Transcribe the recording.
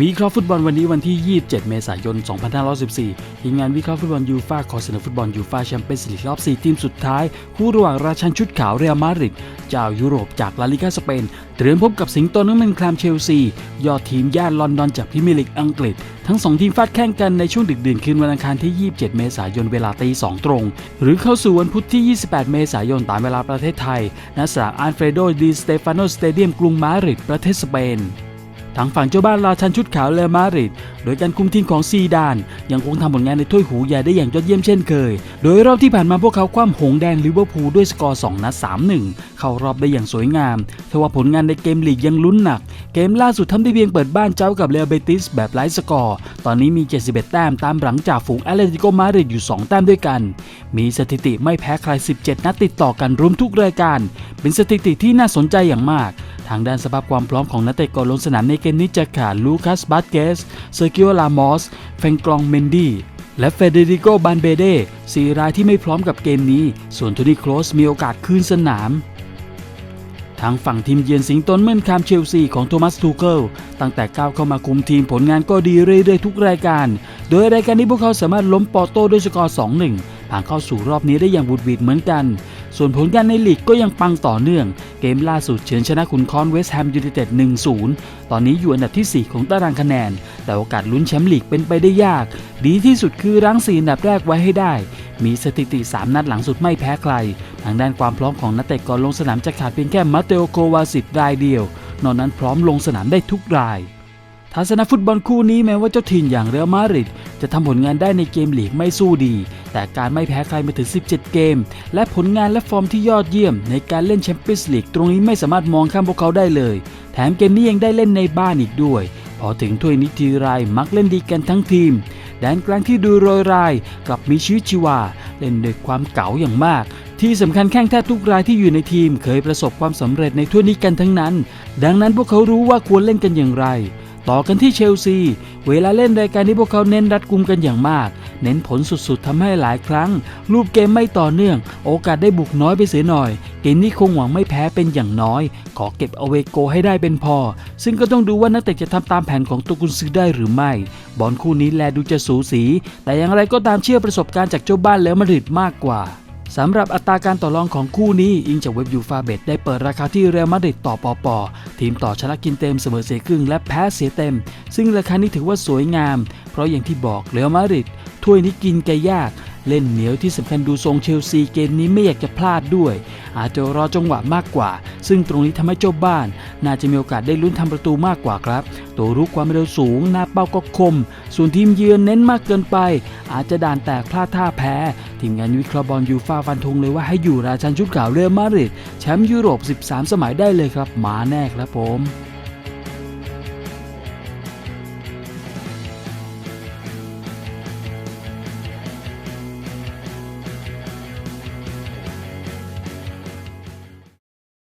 วิเคราะห์ฟุตบอลวันนี้วันที่ 27 เมษายน 2514ทีมงานวิเคราะห์ฟุตบอลยูฟาขอเสนอฟุตบอลยูฟาแชมเปี้ยนส์ลีกรอบ 4 ทีมสุดท้าย คู่ระหว่างราชันชุดขาวเรอัลมาดริดเจ้ายุโรปจากลาลิกาสเปน เตรียมพบกับสิงโตน้ำมันคลามเชลซี ยอดทีมย่านลอนดอนจากพรีเมียร์ลีกอังกฤษ ทั้ง 2 ทีมฟาดแข่งกันในช่วงดึกดื่นคืนวันอังคารที่ 27 เมษายนเวลาตี2ตรง หรือเข้าสู่วันพุธที่ 28 เมษายนตามเวลาประเทศไทยณสนามอันเฟรโดดีสเตฟานโนสเตเดียมกรุงมาดริดประเทศสเปน ทางฝั่งเจ้าบ้านราชันชุดขาวเรอัลมาดริด โดยการคุมทีมของซีดาน ยังคงทำผลงานในถ้วยหูใหญ่ได้อย่างยอดเยี่ยมเช่นเคย โดยรอบที่ผ่านมาพวกเขาคว้ำหงแดงลิเวอร์พูลด้วยสกอร์2นัด3-1 เข้ารอบได้อย่างสวยงามทว่าผลงานในเกมลีกยังลุ้นหนัก เกมล่าสุดทำได้เพียงเปิดบ้านเจ้ากับเรอัลเบติสแบบไร้สกอร์ ตอนนี้มี 71 แต้มตามหลังจากฝูงแอตเลติโกมาดริดอยู่ 2 แต้มด้วยกัน มีสถิติไม่แพ้ใคร 17 นัดติดต่อกันรวมทุกรายการ เป็นสถิติที่น่าสนใจอย่างมาก ทางด้านสภาพความพร้อมของนักเตะก่อนลงสนามในเกมนี้จะขาดลูคัสบาสเกสเซอร์กิโอลามอสเฟงกรองเมนดี้และเฟเดริโกบานเบเดสี่รายที่ไม่พร้อมกับเกมนี้ ส่วนโทนี่โครสมีโอกาสคืนสนาม ทางฝั่งทีมเยือนสิงโตนเมื่นคามเชลซีของโทมัสทูเคิลตั้งแต่ก้าวเข้ามาคุมทีมผลงานก็ดีเรื่อยๆทุกรายการ โดยรายการนี้พวกเขาสามารถล้มปอร์โต้ด้วยสกอร์ 2-1 ผ่านเข้าสู่รอบนี้ได้อย่างบุดหวิดเหมือนกัน ส่วนผลงานในลีกก็ยังปังต่อเนื่อง เกมล่าสุดเฉือนชนะขุนคอนเวสต์แฮมยูไนเต็ด 1-0 ตอนนี้อยู่อันดับที่ 4 ของตารางคะแนน แต่โอกาสลุ้นแชมป์ลีกเป็นไปได้ยาก ดีที่สุดคือรั้ง4อันดับแรกไว้ให้ได้ มีสถิติ 3 นัดหลังสุดไม่แพ้ใคร ทางด้านความพร้อมของนักเตะก่อนลงสนามจะขาดเพียงแค่มาเตโอโควาสิตรายเดียวนอกนั้นพร้อมลงสนามได้ทุกรายทัศนฟุตบอลคู่นี้แม้ว่าเจ้าถิ่นอย่างเรอัลมาดริดจะทำผลงานได้ในเกมลีกไม่สู้ดี แต่การไม่แพ้ใครมาถึง 17 เกม และผลงานและฟอร์มที่ยอดเยี่ยม ในการเล่นแชมเปี้ยนส์ลีกตรงนี้ไม่สามารถมองข้ามพวกเขาได้เลย แถมเกมนี้ยังได้เล่นในบ้านอีกด้วย พอถึงถ้วยนิทีไรมักเล่นดีกันทั้งทีม แดนกลางที่ดูโรยรายกลับมีชีวิตชีวา เล่นด้วยความเก๋าอย่างมาก ที่สำคัญแข้งแทบทุกรายที่อยู่ในทีม เคยประสบความสำเร็จในถ้วยนี้กันทั้งนั้น ดังนั้นพวกเขารู้ว่าควรเล่นกันอย่างไร ต่อกันที่เชลซี เวลาเล่นรายการนี้พวกเขาเน้นรัดกุมกันอย่างมาก เน้นผลสุดๆทำให้หลายครั้ง รูปเกมไม่ต่อเนื่อง โอกาสได้บุกน้อยไปเสียหน่อย เกมนี้คงหวังไม่แพ้เป็นอย่างน้อย ขอเก็บเอาเวโกให้ได้เป็นพอ ซึ่งก็ต้องดูว่านักเตะจะทำตามแผนของตัวกุนซือได้หรือไม่ บอลคู่นี้แลดูจะสูสี แต่อย่างไรก็ตามเชื่อประสบการณ์จากเจ้าบ้านแล้วมาดริดมากกว่า สำหรับอัตราการต่อรองของคู่นี้ อิงจากเว็บยูฟาเบตได้เปิดราคาที่เรอัลมาดริดต่อปอปอทีมต่อชนะกินเต็มเสมอเสียครึ่งและแพ้เสียเต็ม ซึ่งราคานี้ถือว่าสวยงาม เพราะอย่างที่บอกเรอัลมาดริดถ้วยนี้กินแกยาก เล่นเหนียวที่สำคัญดูทรงเชลซีเกมนี้ไม่อยากจะพลาดด้วย อาจจะรอจังหวะมากกว่า ซึ่งตรงนี้ทำให้เจ้าบ้าน น่าจะมีโอกาสได้ลุ้นทำประตูมากกว่าครับ ตัวรุกความเร็วสูงหน้าเป้าก็คม ส่วนทีมเยือนเน้นมากเกินไป อาจจะด่านแตกพลาดท่าแพ้ ทีมงานวิเคราะห์บอลยูฟาฟันธงเลยว่าให้อยู่ราชันชุดขาวเรอัลมาดริดแชมป์ยุโรป 13 สมัยได้เลยครับ มาแน่ครับผม